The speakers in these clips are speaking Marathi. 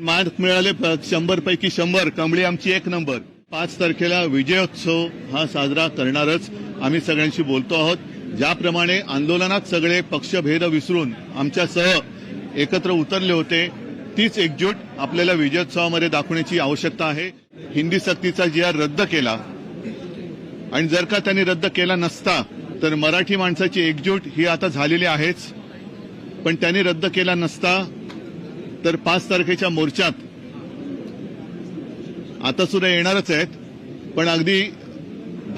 मार्क मिळाले प- शंभर पैकी शंभर. कमळी आमची एक नंबर. पाच तारखेला विजयोत्सव हा साजरा करणारच आम्ही सगळ्यांशी बोलतो आहोत. ज्याप्रमाणे आंदोलनात सगळे पक्षभेद विसरून आमच्यासह एकत्र उतरले होते तीच एकजूट आपल्याला विजयोत्सवामध्ये दाखवण्याची आवश्यकता आहे. हिंदी सक्तीचा जी आर रद्द केला. आणि जर का त्यांनी रद्द केला नसता तर मराठी माणसाची एकजूट ही आता झालेली आहेच. पण त्यांनी रद्द केला नसता तर पाच तारखेच्या मोर्चात आता सुद्धा येणारच आहेत. पण अगदी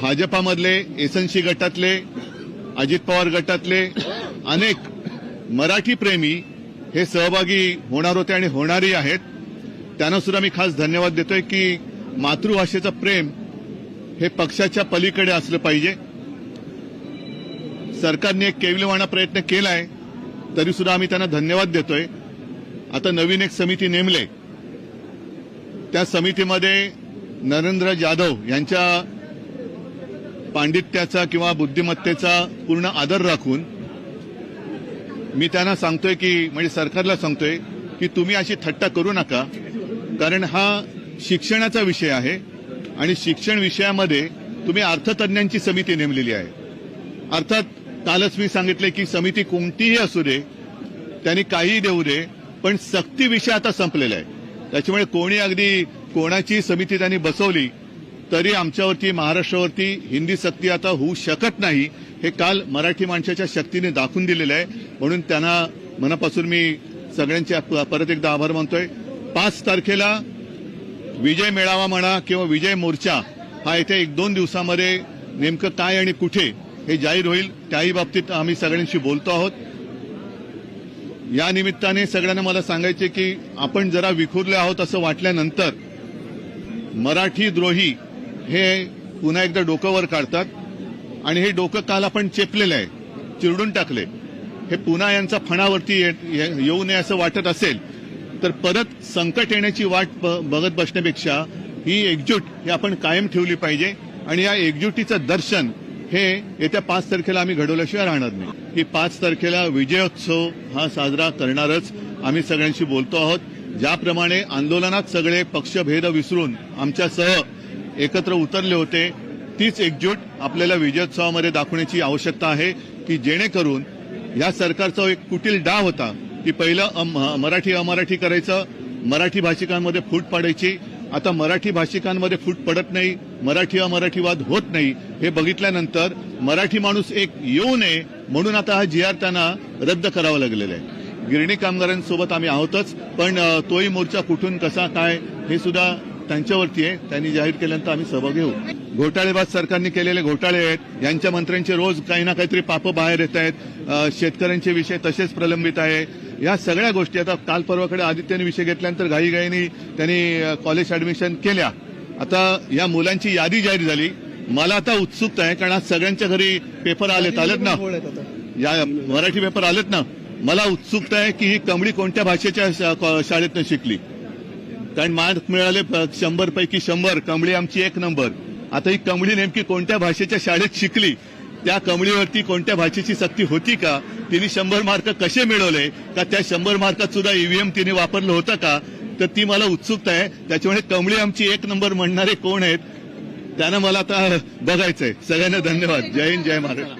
भाजपामधले एसएनसी गटातले अजित पवार गटातले अनेक मराठी प्रेमी हे सहभागी होणार होते आणि होणारही आहेत. त्यांना सुद्धा मी खास धन्यवाद देतोय की मातृभाषेचं प्रेम हे पक्षाच्या पलीकडे असलं पाहिजे. सरकारने एक केविलवाणा प्रयत्न केलाय तरी सुद्धा आम्ही त्यांना धन्यवाद देतोय. आता नवीन एक समिती नेमले. त्या समितीमध्ये नरेंद्र जाधव यांच्या पांडित्याचा किंवा बुद्धिमत्तेचा पूर्ण आदर राखून मी त्यांना सांगतोय की म्हणजे सरकारला सांगतोय की तुम्ही अशी थट्टा करू नका कारण हा शिक्षणाचा विषय आहे आणि शिक्षण विषयामध्ये तुम्ही अर्थतज्ञांची समिती नेमलेली आहे. अर्थात कालच मी सांगितले की समिती कोणतीही असू दे त्यांनी काहीही देऊ दे पण सक्ती विषय आता संपलेला आहे. त्याच्यामुळे कोणी अगदी कोणाची समिती त्यांनी बसवली तरी आमच्यावरती महाराष्ट्रावरती हिंदी सक्ती आता होऊ शकत नाही हे काल मराठी माणसाच्या शक्तीने दाखवून दिलेलं आहे. म्हणून त्यांना मनापासून मी सगळ्यांचे परत एकदा आभार मानतोय. पाच तारखेला विजय मेळावा म्हणा किंवा विजय मोर्चा हा येत्या एक दोन दिवसामध्ये नेमकं काय आणि कुठे हे जाहीर होईल त्याही बाबतीत आम्ही सगळ्यांशी बोलतो आहोत. या निमित्ताने सगळ्यांना मला सांगायचे की आपण जरा विखुरले आहोत असं वाटल्यानंतर मराठी द्रोही हे पुन्हा एकदा डोकं वर काढतात आणि हे डोकं काल आपण चेपलेलं आहे चिरडून टाकले हे पुन्हा यांचा फणावरती ये- येऊ नये असं वाटत असेल तर परत संकट येण्याची वाट ब- बघत बसण्यापेक्षा ही एकजूट ही आपण कायम ठेवली पाहिजे आणि या एकजुटीचं दर्शन हे येत्या पाच तारखेला आम्ही घडवल्याशिवाय राहणार नाही. की पाच तारखेला विजयोत्सव हा साजरा करणारच आम्ही सगळ्यांशी बोलतो आहोत. ज्याप्रमाणे आंदोलनात सगळे पक्षभेद विसरून आमच्यासह एकत्र उतरले होते तीच एकजूट आपल्याला विजयोत्सवामध्ये दाखवण्याची आवश्यकता आहे की जेणेकरून या सरकारचा एक कुटील डाव होता की पहिलं मराठी अमराठी करायचं मराठी भाषिकांमध्ये फूट पाडायची आता मराठी भाषिकांमध्ये फूट पडत नाही मराठी मराठीवाद होत नाही हे बघितल्यानंतर मराठी माणूस एक येऊ नये म्हणून आता हा जी आर त्यांना रद्द करावा लागलेला आहे. गिरणी कामगारांसोबत आम्ही आहोतच पण तोही मोर्चा कुठून कसा काय हे सुद्धा त्यांच्यावरती आहे. त्यांनी जाहीर केल्यानंतर आम्ही सहभागी होऊ. घोटाळेबाज सरकारने केलेले घोटाळे आहेत. यांच्या मंत्र्यांचे रोज काही ना काहीतरी पाप बाहेर येत आहेत. शेतकऱ्यांचे विषय तसेच प्रलंबित आहे. या सगळ्या गोष्टी आता काल परवाकडे आदित्यने विषय घेतल्यानंतर घाईघाईने त्यांनी कॉलेज ऍडमिशन केल्या. आता या मुलांची यादी जाहीर झाली. मला आता उत्सुकता आहे कारण आज सगळ्यांच्या घरी पेपर आलेत. आलेत ना? या मराठी पेपर आलेत ना? मला उत्सुकता आहे की ही कमळी कोणत्या भाषेच्या शाळेतनं शिकली. कारण मार्क मिळाले प- शंभर पैकी शंभर. कमळी आमची एक नंबर आता ही कमळी नेमकी कोणत्या भाषेच्या शाळेत शिकली? त्या कमळीवरती कोणत्या भाषेची सक्ती होती का? तिने शंभर मार्क कसे मिळवले? का त्या शंभर मार्कात सुद्धा ईव्हीएम तिने वापरलं होतं का? तर ती मला उत्सुकता आहे. त्याच्यामुळे कमळी आमची एक नंबर म्हणणारे कोण आहेत त्यांना मला आता बघायचंय. सगळ्यांना धन्यवाद. जय हिंद जय Maharashtra.